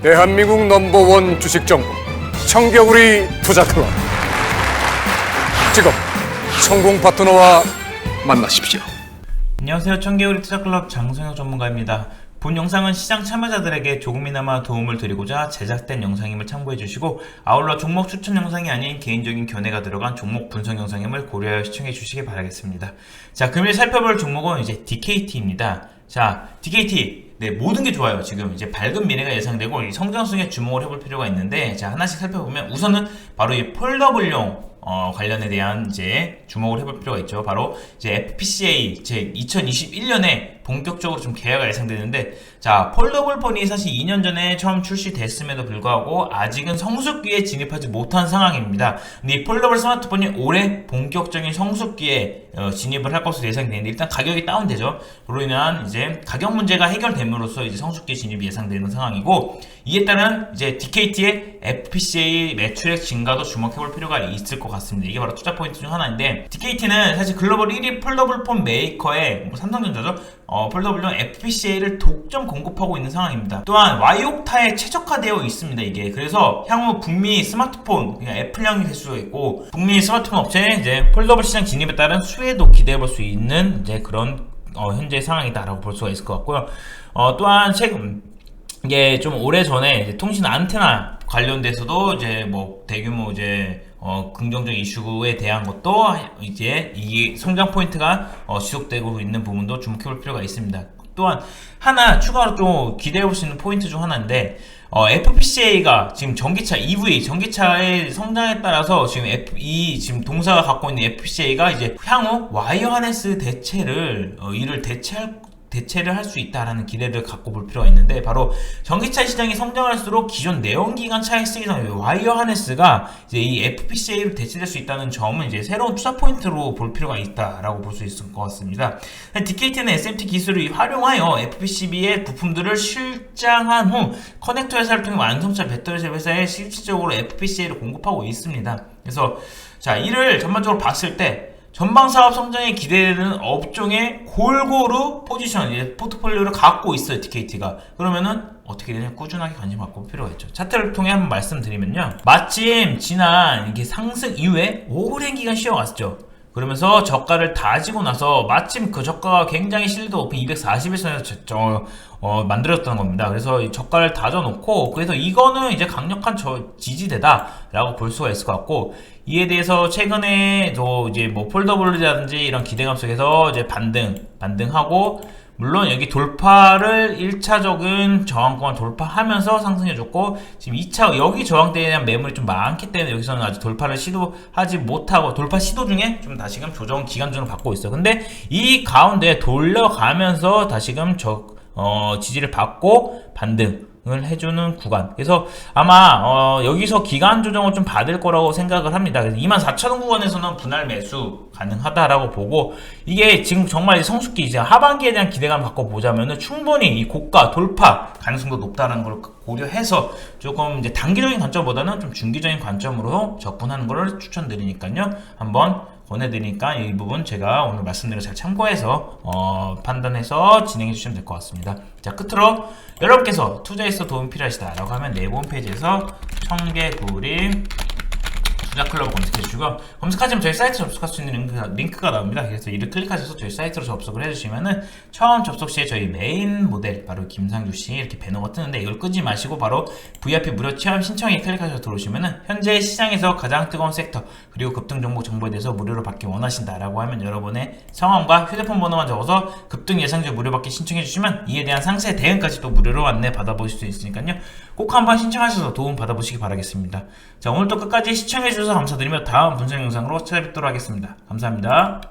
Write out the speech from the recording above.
대한민국 넘버원 주식 정보 청겨우리 투자 클럽 지금 성공 파트너와 만나십시오. 안녕하세요. 청개구리 투자클럽 장성혁 전문가입니다. 본 영상은 시장 참여자들에게 조금이나마 도움을 드리고자 제작된 영상임을 참고해 주시고 아울러 종목 추천 영상이 아닌 개인적인 견해가 들어간 종목 분석 영상임을 고려하여 시청해 주시기 바라겠습니다. 자, 금일 살펴볼 종목은 이제 DKT입니다. 자, DKT 네, 모든 게 좋아요. 지금 이제 밝은 미래가 예상되고 이 성장성에 주목을 해볼 필요가 있는데 자, 하나씩 살펴보면 우선은 바로 이 폴더블용 어, 관련에 대한 이제 주목을 해볼 필요가 있죠. 바로 이제 FPCA 제 2021년에 본격적으로 좀 개화가 예상되는데 자 폴더블 폰이 사실 2년 전에 처음 출시됐음에도 불구하고 아직은 성숙기에 진입하지 못한 상황입니다. 근데 이 폴더블 스마트폰이 올해 본격적인 성숙기에 어, 진입을 할 것으로 예상되는데 일단 가격이 다운되죠. 그로 인한 이제 가격 문제가 해결됨으로써 이제 성숙기 진입이 예상되는 상황이고 이에 따른 이제 DKT의 FPCA 매출액 증가도 주목해볼 필요가 있을 것 같습니다. 이게 바로 투자 포인트 중 하나인데 DKT는 사실 글로벌 1위 폴더블 폰 메이커의 뭐 삼성전자죠. 어, 폴더블용 FPCA를 독점 공급하고 있는 상황입니다. 또한 와이옥타에 최적화되어 있습니다. 이게 그래서 향후 북미 스마트폰 그냥 애플형이 될 수가 있고 북미 스마트폰 업체의 이제 폴더블 시장 진입에 따른 수혜도 기대해볼 수 있는 이제 그런 어, 현재 상황이다라고 볼 수가 있을 것 같고요. 어, 또한 최근 이게 좀 오래 전에 통신 안테나 관련돼서도 이제 뭐 대규모 이제 어 긍정적 이슈에 대한 것도 이제 이 성장 포인트가 어 지속되고 있는 부분도 주목해볼 필요가 있습니다. 또한 하나 추가로 좀 기대해볼 수 있는 포인트 중 하나인데 어, FPCA가 지금 전기차 EV 전기차의 성장에 따라서 지금 F, 이 지금 동사가 갖고 있는 FPCA가 이제 향후 와이어 하네스 대체를 어, 이를 대체할 대체를 할 수 있다라는 기대를 갖고 볼 필요가 있는데 바로 전기차 시장이 성장할수록 기존 내연기관 차에 쓰이던 와이어 하네스가 이제 이 FPCA로 대체될 수 있다는 점은 이제 새로운 투자 포인트로 볼 필요가 있다라고 볼 수 있을 것 같습니다. DKT는 SMT 기술을 활용하여 FPCB의 부품들을 실장한 후 커넥터 회사를 통해 완성차 배터리 회사에 실질적으로 FPCA를 공급하고 있습니다. 그래서 자 이를 전반적으로 봤을 때 전방 사업 성장에 기대되는 업종에 골고루 포지션, 포트폴리오를 갖고 있어요, DKT가. 그러면은 어떻게 되냐? 꾸준하게 관심 갖고 올 필요가 있죠. 차트를 통해 한번 말씀드리면요. 마침 지난 이게 상승 이후에 오랜 기간 쉬어왔죠. 그러면서 저가를 다지고 나서 마침 그 저가가 굉장히 실드 오픈 241선에서 저, 어, 만들었던 겁니다. 그래서 이 저가를 다져놓고 그래서 이거는 이제 강력한 저 지지대다라고 볼 수가 있을 것 같고 이에 대해서 최근에 저 이제 뭐 폴더블이라든지 이런 기대감 속에서 이제 반등 반등하고 물론 여기 돌파를 1차적인 저항권을 돌파하면서 상승해줬고 지금 2차 여기 저항대에 대한 매물이 좀 많기 때문에 여기서는 아직 돌파를 시도하지 못하고 돌파 시도 중에 좀 다시금 조정 기간중을 받고 있어. 근데 이 가운데 돌려가면서 다시금 저 어, 지지를 받고 반등. 을 해주는 구간. 그래서 아마 어, 여기서 기간 조정을 좀 받을 거라고 생각을 합니다. 그래서 24,000원 구간에서는 분할 매수 가능하다라고 보고 이게 지금 정말 성숙기 이제 하반기에 대한 기대감 갖고 보자면은 충분히 이 고가 돌파 가능성도 높다는 걸 고려해서 조금 이제 단기적인 관점보다는 좀 중기적인 관점으로 접근하는 걸 추천드리니까요. 한번 권해드리니까 이 부분 제가 오늘 말씀드린 잘 참고해서 어, 판단해서 진행해 주시면 될 것 같습니다. 자 끝으로 여러분께서 투자에서 도움이 필요하시다라고 하면 네이버 홈페이지에서 청개구림 투자클럽을 검색해 주시고 검색하시면 저희 사이트 접속할 수 있는 링크가, 링크가 나옵니다. 그래서 이를 클릭하셔서 저희 사이트로 접속을 해주시면은 처음 접속 시에 저희 메인 모델 바로 김상규 씨 이렇게 배너가 뜨는데 이걸 끄지 마시고 바로 VIP 무료 체험 신청에 클릭하셔서 들어오시면은 현재 시장에서 가장 뜨거운 섹터 그리고 급등 종목 정보에 대해서 무료로 받기 원하신다라고 하면 여러분의 성함과 휴대폰 번호만 적어서 급등 예상주 무료 받기 신청해 주시면 이에 대한 상세 대응까지 또 무료로 안내 받아보실 수 있으니까요. 꼭 한번 신청하셔서 도움 받아보시기 바라겠습니다. 자 오늘도 끝까지 시청해 주셔서 감사드리며 다음 분석 영상으로 찾아뵙도록 하겠습니다. 감사합니다.